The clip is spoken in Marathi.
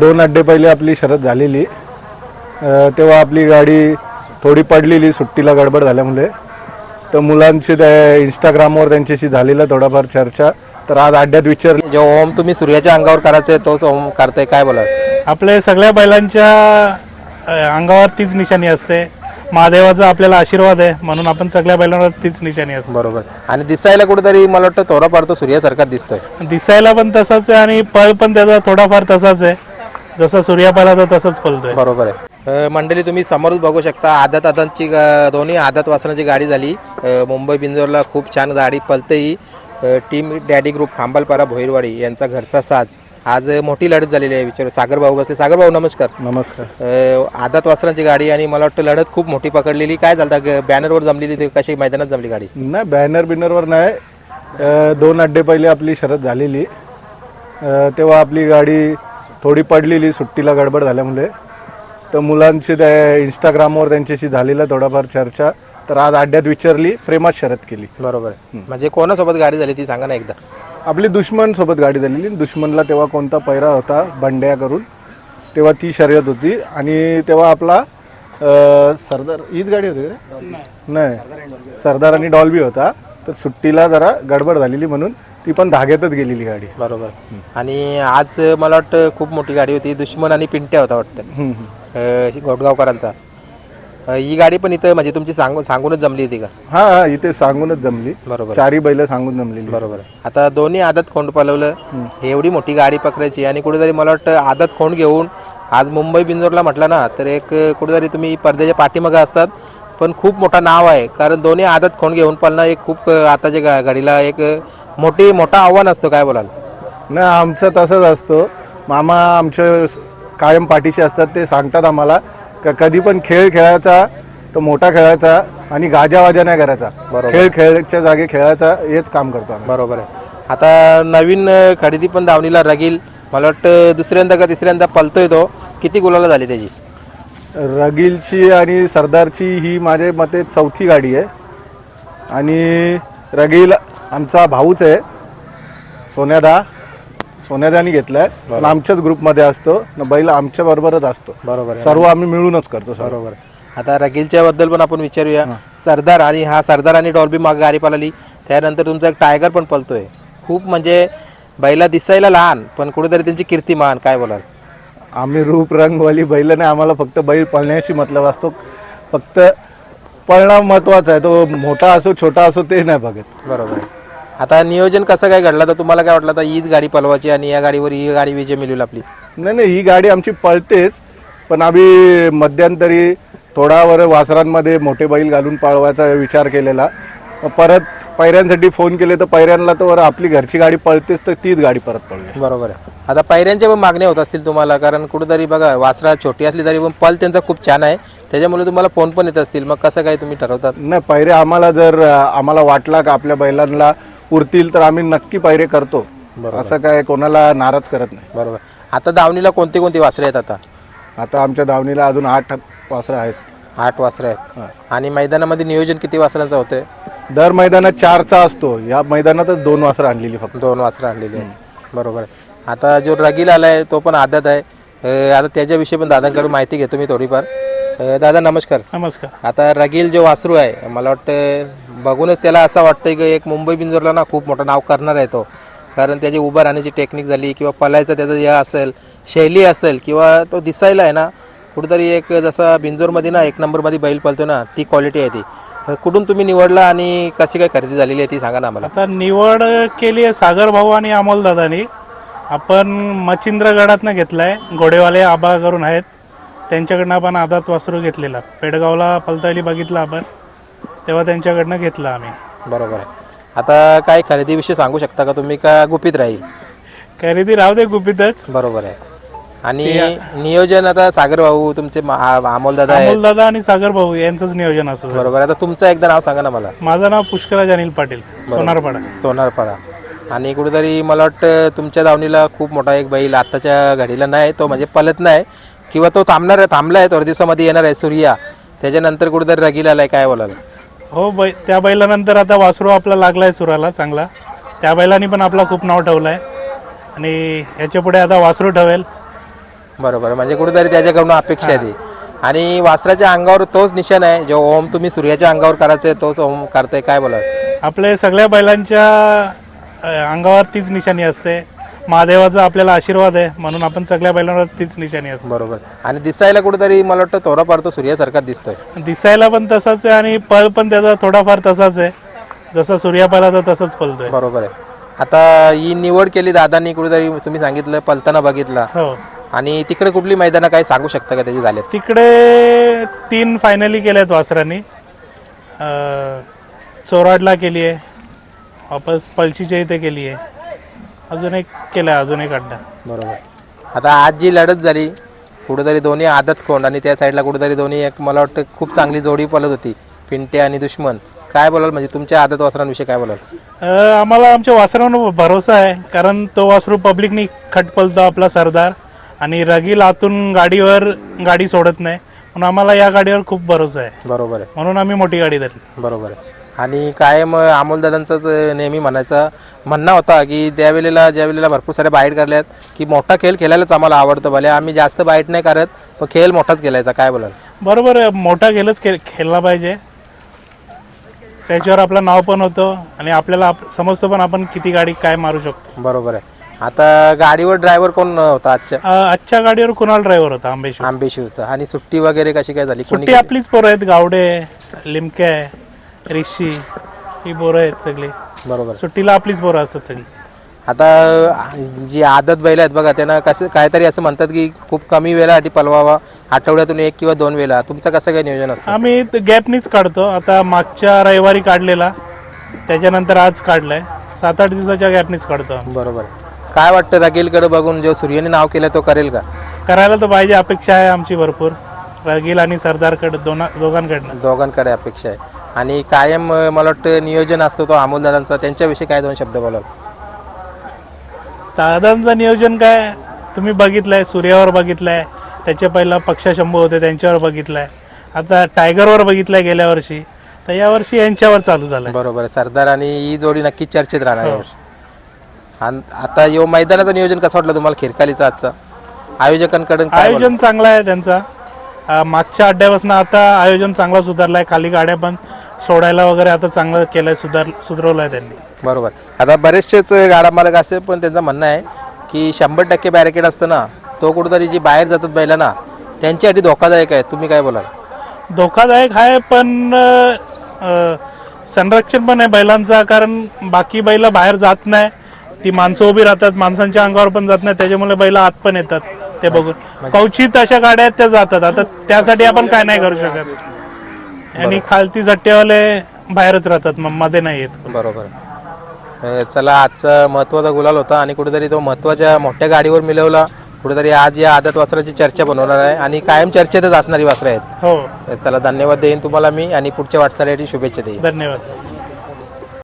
दोन अड्डे पहिले आपली शरद झालेली. तेव्हा आपली गाडी थोडी पडलेली सुट्टीला गडबड झाल्यामुळे. तर मुलांची त्या इंस्टाग्रामवर त्यांच्याशी झालेला थोडाफार चर्चा. तर आज अड्ड्यात विचारली. जो ओम तुम्ही सूर्याच्या अंगावर करायचंय तोच ओम करताय काय बोला आपल्या सगळ्या बैलांच्या अंगावर तीच निशाणी असते. महादेवाचा आपल्याला आशीर्वाद आहे म्हणून आपण सगळ्या बैलांवर तीच निशाणी असते. बरोबर. आणि दिसायला कुठेतरी मला वाटतं थोडाफार तो सूर्यासारखा दिसतोय. दिसायला पण तसाच आहे आणि पळ पण त्याचा थोडाफार तसाच आहे. जसा सूर्या तर तसंच पळतोय बरोबर आहे. अ, मंडळी तुम्ही समोरच बघू शकता आदत आदांची दोन्ही आदत वासनाची गाडी झाली. अ, मुंबई बिंजोरला खूप छान गाडी पलते ही अ, team daddy group Khambalpara Bhoirwadi यांचा घरचा साज. आज मोठी लढत झालेली आहे विचार. सागर भाऊ बसले. सागर भाऊ नमस्कार. नमस्कार. अ, आदत वासनाची गाडी आणि मला वाटतं लढत खूप मोठी पकडलेली. काय झालं? बॅनरवर जमलेली ती कशी मैदानात जमली गाडी? नाही बॅनर बिनरवर नाही. अ, दोन अड्डे पहिले आपली शरद झालेली. अ, तेव्हा आपली गाडी थोडी पडलेली सुट्टीला गडबड झाल्यामुळे. तर मुलांची त्या इंस्टाग्रामवर त्यांच्याशी झालेला थोडाफार चर्चा. तर आज अड्ड्यात विचारली प्रेमात शरद केली. बरोबर. म्हणजे कोणासोबत गाडी झाली ती सांगा ना एकदा. आपली दुश्मन सोबत गाडी झालेली दुश्मनला तेव्हा कोणता पैरा होता बंड्या करून तेव्हा ती शर्यत होती. आणि तेव्हा आपला अ, सरदार हीच गाडी होती का? नाही. सरदार आणि डॉल्बी होता. तर सुट्टीला जरा गडबड झालेली म्हणून ती पण धाग्यातच गेलेली गाडी. बरोबर. आणि आज मला वाटतं खूप मोठी गाडी होती. दुश्मन आणि पिंट्या होता वाटतं. हम्म, हम्म. अ, गोडगावकरांचा ही गाडी पण इथं म्हणजे तुमची सांगून सांगूनच जमली होती का? हा हा इथे सांगूनच जमली. बरोबर. चारी बैल सांगून जमलेली बरोबर. आता दोन्ही आदत खोंड पलवलं एवढी मोठी गाडी पकडायची आणि कुठेतरी मला वाटतं आदत खोंड घेऊन आज मुंबई बिंजोरला म्हटलं ना तर एक कुठेतरी तुम्ही पडद्याच्या पाठीमागं असतात. पण खूप मोठं नाव आहे. कारण दोन्ही आदत खोंड घेऊन पळणं एक खूप आताच्या गाडीला एक मोठी मोठं आव्हान असतं. काय बोलाल? नाही आमचं तसंच असतो. मामा आमच्या कायम पाठीशी असतात ते सांगतात आम्हाला. का कधी पण खेळ खेळायचा तर मोठा खेळायचा आणि गाजावाजा नाही करायचा. खेळ खेळच्या जागी खेळायचा हेच काम करतो आम्ही. बरोबर आहे. आता नवीन खरेदी पण दावणीला रगील. मला वाटतं दुसऱ्यांदा का तिसऱ्यांदा पलतोय तो. किती गुलाला झाली त्याची? रगीलची आणि सरदारची ही माझ्या मते चौथी गाडी आहे. आणि रगील आमचा भाऊच आहे सोन्यादा. सोन्यादानी घेतलाय. पण आमच्याच ग्रुपमध्ये असतो. न बैल आमच्या बरोबरच असतो. बरोबर सर्व आम्ही मिळूनच करतो सर्व बरोबर आता रगीलच्या बद्दल पण आपण विचारूया. सरदार आणि हा सरदार आणि डॉल्बी माग गाडी पळाली. त्यानंतर तुमचा एक टायगर पण पळतोय. खूप म्हणजे बैला दिसायला लहान पण कुठेतरी त्यांची कीर्तिमान काय बोलाल? आम्ही रूप रंगवाली बैल नाही आम्हाला फक्त बैल पळण्याशी मतलब असतो. फक्त पळणं महत्त्वाचा आहे. तो मोठा असो छोटा असो ते नाही बघत. बरोबर. आता नियोजन कसं काय घडलं? तर तुम्हाला काय वाटलं? आता हीच गाडी पळवायची आणि या गाडीवर ही गाडी विजय मिळेल आपली. नाही नाही ही गाडी आमची पळतेच. पण आम्ही मध्यंतरी थोडावर वासरांमध्ये मोठे बैल घालून पळवायचा विचार केलेला. मग परत पैऱ्यांसाठी फोन केले तर पैऱ्यांना तर आपली घरची गाडी पळतेच तर तीच गाडी परत पळली बरोबर आहे. आता पायऱ्यांच्या पण मागण्या होत असतील तुम्हाला कारण कुठेतरी बघा वासरा छोटी असली तरी पण पल त्यांचा खूप छान आहे. त्याच्यामुळे तुम्हाला फोन पण येत असतील. मग कसं काय तुम्ही ठरवतात? नाही पैरे आम्हाला जर अं, आम्हाला वाटला का आपल्या बैलांना पुरतील तर आम्ही नक्की पैरे करतो. असं काय कोणाला नाराज करत नाही. बरोबर. आता दावणीला कोणते कोणते वासरे आहेत आता? आता आमच्या दावणीला अजून आठ वासरं आहेत. आठ वासरे आहेत. आणि मैदानामध्ये नियोजन किती वासरांचं होतंय? दर मैदानात चारचा असतो. या मैदानातच दोन वासरं आणलेली फक्त. दोन वासरं आणलेली आहेत. बरोबर. आहे आता जो रगील आलाय तो पण आदत आहे. अं, आता त्याच्याविषयी पण दादांकडून माहिती घेतो मी थोडीफार. अं, दादा नमस्कार. नमस्कार. आता रगील जो वासरू आहे मला वाटतं बघूनच त्याला असं वाटतंय की एक मुंबई बिंजोरला ना खूप मोठं नाव करणार आहे तो. कारण त्याची उभं राहण्याची टेक्निक झाली किंवा पलायचं त्याचं हे असेल शैली असेल किंवा तो दिसायला आहे ना कुठेतरी एक जसा बिंजोरमध्ये ना एक नंबरमध्ये बैल पळतो ना ती क्वालिटी आहे ती. कुठून तुम्ही निवडला आणि कशी काय खरेदी झालेली आहे ती सांगा ना आम्हाला. आता निवड केली आहे सागर भाऊ आणि अमोल दादानी. आपण मच्छिंद्रगडातनं आहे घोडेवाले आबा करून आहेत. त्यांच्याकडनं आपण आदात वासरू घेतलेला. पेडगावला पलताली बघितला आपण. तेव्हा त्यांच्याकडनं घेतला आम्ही. बरोबर आहे. आता काय खरेदीविषयी सांगू शकता का तुम्ही? का गुपित राहील? खरेदी राहू दे गुपितच. बरोबर आहे. आणि नियोजन आता सागर भाऊ तुमचे अमोल दादा अमोल दादा आणि सागर भाऊ यांचंच नियोजन असं बरोबर आहे. आता तुमचं एकदा नाव सांगा ना मला. माझं नाव पुष्कराज अनिल पाटील सोनारपाडा. सोनारपाडा. आणि कुठेतरी मला वाटतं तुमच्या दावणीला खूप मोठा एक बैल आत्ताच्या घडीला नाही तो म्हणजे पलत नाही किंवा तो थांबणार आहे थांबला आहे थोड्या दिवसामध्ये येणार आहे सूर्या. त्याच्यानंतर कुठेतरी रगील आलाय काय बोलाल? हो बै त्या बैलानंतर आता वासरू आपला लागलाय सुराला चांगला. त्या बैलांनी पण आपला खूप नाव ठेवलं आहे आणि ह्याच्या पुढे आता वासरू ठेवेल. बरोबर म्हणजे कुठेतरी त्याच्याकडून अपेक्षा आहे ती. आणि वासराच्या अंगावर तोच निशाण आहे जो ओम तुम्ही सूर्याच्या अंगावर करायचं तोच ओम करताय काय बोला आपल्या सगळ्या बैलांच्या अ, अंगावर तीच निशाणी असते. महादेवाचा आपल्याला आशीर्वाद आहे म्हणून आपण सगळ्या बैलांवर तीच निशाणी असते. बरोबर. आणि दिसायला कुठेतरी मला वाटतं थोडाफार तो सूर्यासारखा दिसतोय. दिसायला पण तसाच आहे आणि पळ पण त्याचा थोडाफार तसाच आहे. जसा सूर्या पळाचा तसाच पळतोय. बरोबर आहे. आता ही निवड केली दादांनी कुठेतरी तुम्ही सांगितलं पलताना बघितला. हो. आणि तिकडे कुठली मैदानं काही सांगू शकता का त्याची झाल्यात तिकडे तीन फायनली केल्यात वासरांनी. अ, चोराडला केली आहे वापस पळशीच्या इथे केली आहे अजून एक केला अजून एक अड्डा. बरोबर. आता आज जी लढत झाली कुठेतरी दोन्ही आदत कोंड आणि त्या साईडला कुठेतरी दोन्ही एक मला वाटतं खूप चांगली जोडी पळत होती पिंटे आणि दुश्मन. काय बोलाल म्हणजे तुमच्या आदत वासरांविषयी काय बोलाल? अ, आम्हाला आमच्या वासरावर भरोसा आहे कारण तो वासरू पब्लिकनी खट पळतो आपला सरदार आणि रगील आतून गाडीवर गाडी सोडत नाही म्हणून आम्हाला या गाडीवर खूप भरोसा आहे. बरोबर आहे. म्हणून आम्ही मोठी गाडी धरली. बरोबर आहे. आणि कायम अमोलदादांचाच नेहमी म्हणायचा म्हणणं होता की त्यावेळेला ज्या वेळेला भरपूर साऱ्या बाईट काढल्यात की मोठा खेळ खेळायलाच आम्हाला आवडतं भले आम्ही जास्त बाईट नाही करत पण खेळ मोठाच खेळायचा काय बोलाल? बरोबर मोठा गेलच खेळ खेळला पाहिजे. त्याच्यावर आपलं नाव पण होतं आणि आपल्याला आप- समजतं पण आपण किती गाडी काय मारू शकतो. बरोबर आहे. आता गाडीवर ड्रायव्हर कोण होता आजच्या? आजच्या गाडीवर कुणाल ड्रायव्हर होता आंबेश्वर आंबेशिवचा. आणि सुट्टी वगैरे कशी काय झाली? सुट्टी आपलीच पोरं आहेत गावडे लिमके. आहे रिशी ही पोरं आहेत सगळी. बरोबर. सुट्टीला आपलीच पोरं असतात सगळी. आता जी आदत बैल आहेत बघा त्यांना कसं काहीतरी असं म्हणतात की खूप कमी वेळासाठी पलवावा आठवड्यातून एक किंवा दोन वेळा. तुमचं कसं काय नियोजन असतं? आम्ही गॅपनीच काढतो. आता मागच्या रविवारी काढलेला त्याच्यानंतर आज काढलाय. सात आठ दिवसाच्या गॅपनीच काढतो आम्ही. बरोबर. काय वाटतं रगीलकडे बघून? जो सूर्याने नाव केलं तो करेल का? करायला तर पाहिजे अपेक्षा आहे आमची भरपूर. रगील आणि सरदारकडे दोना दोघांकडनं. दोघांकडे अपेक्षा आहे. आणि कायम मला वाटतं नियोजन असतं तो अमोलदादांचा त्यांच्याविषयी काय दोन शब्द बोलाल? दादांचं नियोजन काय? तुम्ही बघितलंय सूर्यावर बघितलंय. त्याच्या पहिला पक्षा शंभू होते त्यांच्यावर बघितलंय. आता टायगरवर बघितलंय गेल्या वर्षी. तर यावर्षी यांच्यावर चालू झालंय. बरोबर आहे. सरदार आणि ही जोडी नक्कीच चर्चेत राहणार यावर्षी. आणि आता यो मैदानाचं नियोजन कसं वाटलं तुम्हाला खिरकालीचा आजचा? आयोजकांकडून काय बोलाल? आयोजन चांगलं आहे त्यांचा. अं, मागच्या अड्ड्यापासून आता आयोजन चांगला सुधारलाय. खाली गाड्या पण सोडायला वगैरे आता चांगलं केलंय सुधार सुधारवलंय त्यांनी. बरोबर. आता बरेचसेच गाडा मालक असे पण त्यांचं म्हणणं आहे की शंभर टक्के बॅरिकेड असतं ना तो कुठेतरी जी बाहेर जातात बैला ना त्यांच्यासाठी धोकादायक आहे. तुम्ही काय बोलाल? धोकादायक आहे पण अं, संरक्षण पण आहे बैलांचा कारण बाकी बैल बाहेर जात नाही. ती माणसं उभी राहतात माणसांच्या अंगावर पण जात नाही त्याच्यामुळे बैल आत पण येतात. ते बघून. कवचित अशा गाड्या आहेत त्या जातात. आता त्यासाठी आपण काय नाही करू शकत. आणि खालती जट्टेवाले बाहेरच राहतात मग मध्ये नाही येत. बरोबर. अं, चला आजचा महत्त्वाचा गुलाल होता आणि कुठेतरी तो महत्त्वाच्या मोठ्या गाडीवर मिळवला कुठेतरी आज या आदत वासराची चर्चा बनवणार आहे आणि कायम चर्चेतच असणारी वासरं आहेत. हो. चला धन्यवाद देईन तुम्हाला मी आणि पुढच्या वाटचालीसाठी शुभेच्छा देईन. धन्यवाद.